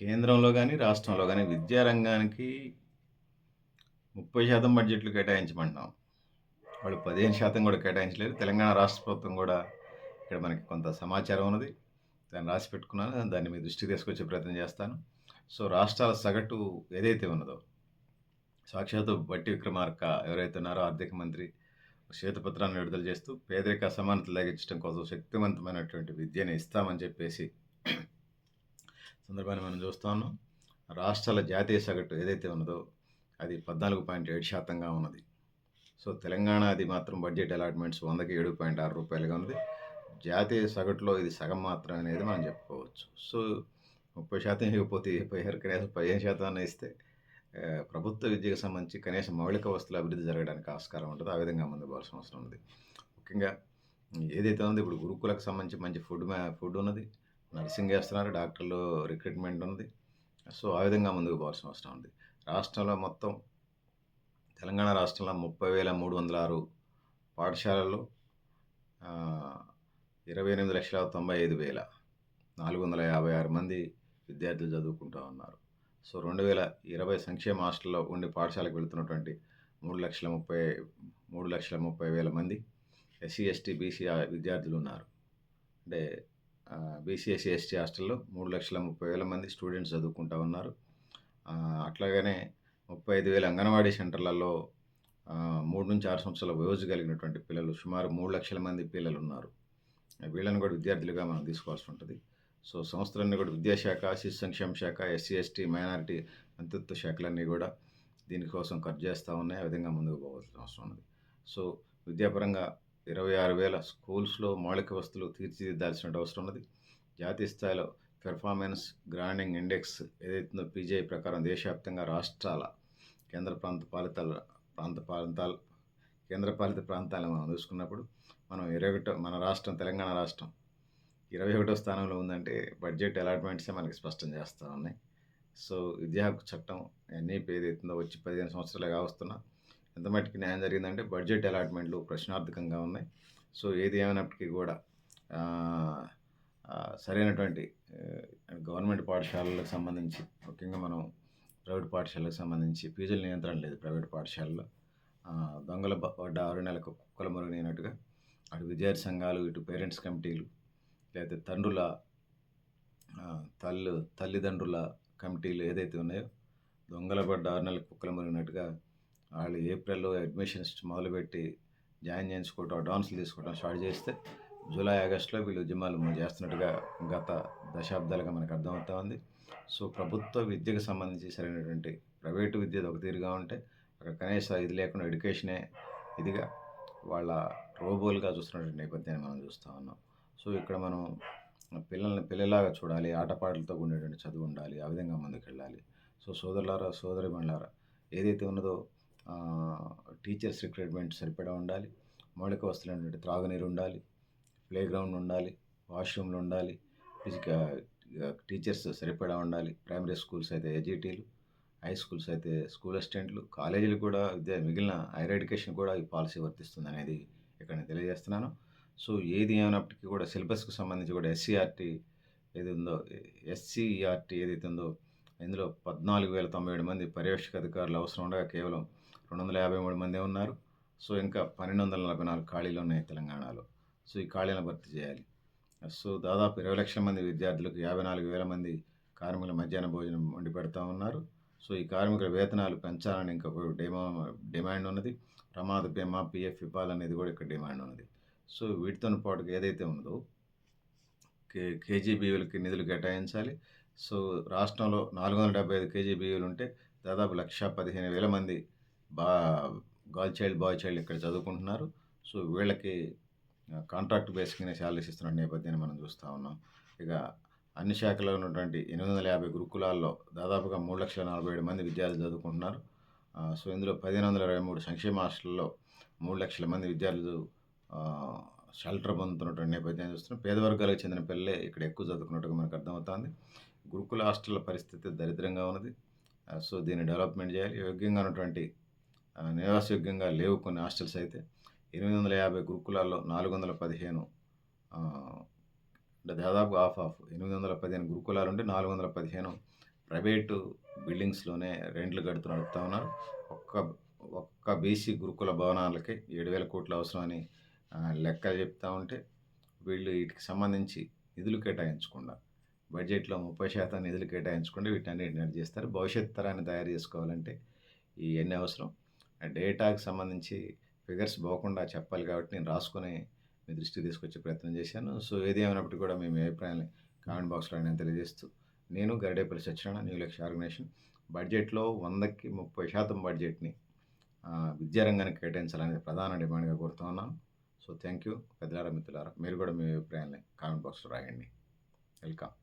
కేంద్రంలో కానీ రాష్ట్రంలో కానీ విద్యారంగానికి 30% బడ్జెట్లు కేటాయించమంటున్నాం. వాళ్ళు 15% కూడా కేటాయించలేరు తెలంగాణ రాష్ట్ర ప్రభుత్వం కూడా ఇక్కడ మనకి కొంత సమాచారం ఉన్నది. దాన్ని రాసి పెట్టుకున్నాను. దాన్ని మీ దృష్టికి తీసుకొచ్చే ప్రయత్నం చేస్తాను. సో, రాష్ట్రాల సగటు ఏదైతే ఉన్నదో, సాక్షాత్తు బట్టి విక్రమార్క ఎవరైతే ఉన్నారో ఆర్థిక మంత్రి శ్వేతపత్రాన్ని విడుదల చేస్తూ పేదరిక అసమానత తగ్గించడం కోసం శక్తివంతమైనటువంటి విద్యను ఇస్తామని చెప్పేసి సందర్భాన్ని మనం చూస్తా ఉన్నాం. రాష్ట్రాల జాతీయ సగటు ఏదైతే ఉన్నదో అది 14.7% ఉన్నది. సో, తెలంగాణ అది మాత్రం బడ్జెట్ అలాట్‌మెంట్స్ 100కి రూ. 7.6గా ఉంది. జాతీయ సగటులో ఇది సగం మాత్రం అనేది మనం చెప్పుకోవచ్చు. సో, 30% ఇవ్వకపోతే పదిహేను కనీసం పదిహేను శాతాన్ని ఇస్తే ప్రభుత్వ విద్యకు సంబంధించి కనీసం మౌలిక వస్తువుల అభివృద్ధి జరగడానికి ఆస్కారం ఉంటుంది ఆ విధంగా ముందు పోవాల్సిన అవసరం ఉంది. ముఖ్యంగా ఏదైతే ఉందో ఇప్పుడు గురుకులకు సంబంధించి మంచి ఫుడ్ మ్యా ఫుడ్ ఉన్నది. నర్సింగ్ చేస్తున్నారు. డాక్టర్లు రిక్రూట్‌మెంట్ ఉంది. సో, ఆ విధంగా ముందుకు పోవాల్సిన అవసరం ఉంది. రాష్ట్రంలో మొత్తం తెలంగాణ రాష్ట్రంలో 30,306 పాఠశాలల్లో ఆహ్, 28,95,456 మంది విద్యార్థులు చదువుకుంటూ ఉన్నారు. సో, 2020 సంక్షేమ హాస్టల్‌లో ఉండి పాఠశాలకు వెళుతున్నటువంటి మూడు లక్షల ముప్పై మూడు లక్షల ముప్పై వేల మంది ఎస్సీ, ఎస్టీ, బీసీ విద్యార్థులు ఉన్నారు. అంటే బీసీఎస్సి ఎస్టీ హాస్టల్లో మూడు లక్షల ముప్పై వేల మంది స్టూడెంట్స్ చదువుకుంటూ ఉన్నారు. అట్లాగనే ముప్పై ఐదు వేల అంగన్వాడీ సెంటర్‌లలో మూడు నుంచి ఆరు సంవత్సరాల వయోజు కలిగినటువంటి పిల్లలు సుమారు మూడు లక్షల మంది పిల్లలు ఉన్నారు వీళ్ళని కూడా విద్యార్థులుగా మనం తీసుకోవాల్సి ఉంటుంది సో, సంస్థలన్నీ కూడా విద్యాశాఖ, శిశు సంక్షేమ శాఖ, ఎస్సీ, ఎస్టీ, మైనారిటీ మంత్రిత్వ శాఖలన్నీ కూడా దీనికోసం ఖర్చు చేస్తూ ఉన్నాయి. ఆ విధంగా ముందుకు పోవాల్సిన అవసరం ఉన్నది. సో, విద్యాపరంగా 26,000 స్కూల్స్‌లో మౌలిక వసతులు తీర్చిదిద్దాల్సిన అవసరం ఉన్నది. జాతీయ స్థాయిలో పెర్ఫార్మెన్స్ గ్రాండింగ్ ఇండెక్స్ ఏదైతుందో పీజీఐ ప్రకారం దేశవ్యాప్తంగా రాష్ట్రాల, కేంద్ర ప్రాంత పాలితాల ప్రాంత ప్రాంతాలు కేంద్రపాలిత ప్రాంతాలను మనం చూసుకున్నప్పుడు మనం 21 మన రాష్ట్రం తెలంగాణ రాష్ట్రం 21 స్థానంలో ఉందంటే బడ్జెట్ అలాట్‌మెంట్సే మనకి స్పష్టం చేస్తూ ఉన్నాయి. సో, విద్యా హక్కు చట్టం ఎన్‌ఈపీ ఏదైతుందో వచ్చి పదిహేను సంవత్సరాలు కావస్తున్నా ఎంత మట్టుకు న్యాయం జరిగిందంటే బడ్జెట్ అలాట్‌మెంట్‌లు ప్రశ్నార్థకంగా ఉన్నాయి. సో, ఏది ఏమైనప్పటికీ కూడా సరైనటువంటి గవర్నమెంట్ పాఠశాలలకు సంబంధించి ముఖ్యంగా మనం ప్రైవేట్ పాఠశాలకు సంబంధించి ఫీజుల నియంత్రణ లేదు ప్రైవేట్ పాఠశాలలో. దొంగల పడ్డ ఆరు నెలలకు కుక్కల మొరిగినట్టుగా అటు విద్యార్థి సంఘాలు, ఇటు పేరెంట్స్ కమిటీలు లేకపోతే తండ్రుల తల్లు తల్లిదండ్రుల కమిటీలు ఏదైతే ఉన్నాయో దొంగల పడ్డ ఆరు నెలలకు కుక్కల మురిగినట్టుగా వాళ్ళు ఏప్రిల్‌లో అడ్మిషన్స్ మొదలుపెట్టి జాయిన్ చేయించుకోవటం, అడ్వాన్స్‌లు తీసుకోవడం స్టార్ట్ చేస్తే జూలై, ఆగస్టులో వీళ్ళు ఉద్యమాలు చేస్తున్నట్టుగా గత దశాబ్దాలుగా మనకు అర్థమవుతా ఉంది. సో, ప్రభుత్వ విద్యకు సంబంధించి సరైనటువంటి ప్రైవేటు విద్యది ఒక తీరుగా ఉంటే అక్కడ కనీసం ఇది లేకుండా ఎడ్యుకేషనే ఇదిగా వాళ్ళ రోబోలుగా చూస్తున్నటువంటి నేపథ్యాన్ని మనం చూస్తూ ఉన్నాం. సో, ఇక్కడ మనం పిల్లల్ని పిల్లలాగా చూడాలి. ఆటపాటలతో ఉండేటువంటి చదువు ఉండాలి. ఆ విధంగా ముందుకెళ్ళాలి. సో, సోదరులారా, సోదరీమణులారా ఏదైతే ఉన్నదో టీచర్స్ రిక్రూట్‌మెంట్ సరిపడా ఉండాలి. మౌలిక వసతులైనటువంటి త్రాగునీరు ఉండాలి. ప్లే గ్రౌండ్ ఉండాలి. వాష్‌రూమ్‌లు ఉండాలి. ఫిజికల్ టీచర్స్ సరిపడా ఉండాలి. ప్రైమరీ స్కూల్స్ అయితే ఎజిటీలు, హై స్కూల్స్ అయితే స్కూల్ అసిస్టెంట్లు, కాలేజీలు కూడా విద్య మిగిలిన హైయర్ ఎడ్యుకేషన్ కూడా ఈ పాలసీ వర్తిస్తుందనేది ఇక్కడ నేను తెలియజేస్తున్నాను. సో, ఏది ఏమైనప్పటికీ కూడా సిలబస్‌కు సంబంధించి కూడా ఎస్సీఆర్‌టీ ఏది ఉందో ఎస్సీఈఆర్‌టీ ఏదైతే ఉందో ఇందులో 14,097 మంది పర్యవేక్షక అధికారులు అవసరం ఉండగా కేవలం రెండు వందల యాభై మూడు మంది ఉన్నారు. సో, ఇంకా 1,244 ఖాళీలు ఉన్నాయి తెలంగాణలో. సో, ఈ ఖాళీలను భర్తీ చేయాలి. సో, దాదాపు ఇరవై లక్షల మంది విద్యార్థులకు 54,000 మంది కార్మికులు మధ్యాహ్న భోజనం వండి పెడతా ఉన్నారు. సో, ఈ కార్మికుల వేతనాలు పెంచాలని ఇంకొక డిమా డిమాండ్ ఉన్నది. ప్రమాద బీమా, పిఎఫ్ ఇవ్వాలనేది కూడా ఇక్కడ డిమాండ్ ఉన్నది. సో, వీటితోని పాటుగా ఏదైతే ఉన్నదో కే కేజీబీవీలకి నిధులు కేటాయించాలి. సో, రాష్ట్రంలో 475 కేజీబీవీలు ఉంటే దాదాపు 1,15,000 మంది బా గర్ల్ చైల్డ్, బాయ్ చైల్డ్ ఇక్కడ చదువుకుంటున్నారు. సో, వీళ్ళకి కాంట్రాక్ట్ బేసిక్గానే శాలరీస్ ఇస్తున్న నేపథ్యాన్ని మనం చూస్తూ ఉన్నాం. ఇక అన్ని శాఖలో ఉన్నటువంటి 850 గురుకులాల్లో దాదాపుగా 3,47,000 మంది విద్యార్థులు చదువుకుంటున్నారు. సో, ఇందులో 1,523 సంక్షేమ హాస్టల్లో మూడు లక్షల మంది విద్యార్థులు షెల్టర్ పొందుతున్నటువంటి నేపథ్యాన్ని చూస్తున్నాం. పేద వర్గాలకు చెందిన పిల్లలే ఇక్కడ ఎక్కువ చదువుకున్నట్టుగా మనకు అర్థమవుతుంది గురుకుల హాస్టల్ పరిస్థితి దరిద్రంగా ఉన్నది. సో, దీన్ని డెవలప్‌మెంట్ చేయాలి. యోగ్యంగా ఉన్నటువంటి నివాసయోగ్యంగా లేవు కొన్ని హాస్టల్స్ అయితే. 850 గురుకులాల్లో 415 ఆహ్, అంటే దాదాపు హాఫ్ హాఫ్ 815 గురుకులాలుంటే 415 ప్రైవేటు బిల్డింగ్స్‌లోనే రెంట్లు కడుతూ నడుపుతా ఉన్నారు. ఒక్క ఒక్క బీసీ గురుకుల భవనాలకి ఏడు వేల కోట్లు అవసరమని లెక్కలు చెప్తా ఉంటే, వీళ్ళు వీటికి సంబంధించి నిధులు కేటాయించకుండా, బడ్జెట్‌లో 30% నిధులు కేటాయించకుండా వీటన్నిటిని చేస్తారు. భవిష్యత్ తరాన్ని తయారు చేసుకోవాలంటే ఇయన్నీ అవసరం. డేటాకు డేటాకి సంబంధించి ఫిగర్స్ పోకుండా చెప్పాలి కాబట్టి నేను రాసుకొని మీ దృష్టికి తీసుకొచ్చే ప్రయత్నం చేశాను. సో, ఏది ఏమైనప్పటికీ కూడా మీ అభిప్రాయాన్ని కామెంట్ బాక్స్‌లో నేను తెలియజేస్తూ, నేను గరిడేపల్లి సత్యనారాయణ న్యూ లక్ష్య ఆర్గనైజేషన్ బడ్జెట్‌లో 100కి 30% బడ్జెట్‌ని విద్యారంగానికి కేటాయించాలనేది ప్రధాన డిమాండ్‌గా కోరుతా ఉన్నాను. సో, థ్యాంక్ యూ పెద్దలారా, మిత్రులారా. మీరు కూడా మీ అభిప్రాయాన్ని కామెంట్ బాక్స్‌లో రాయండి. వెల్కమ్.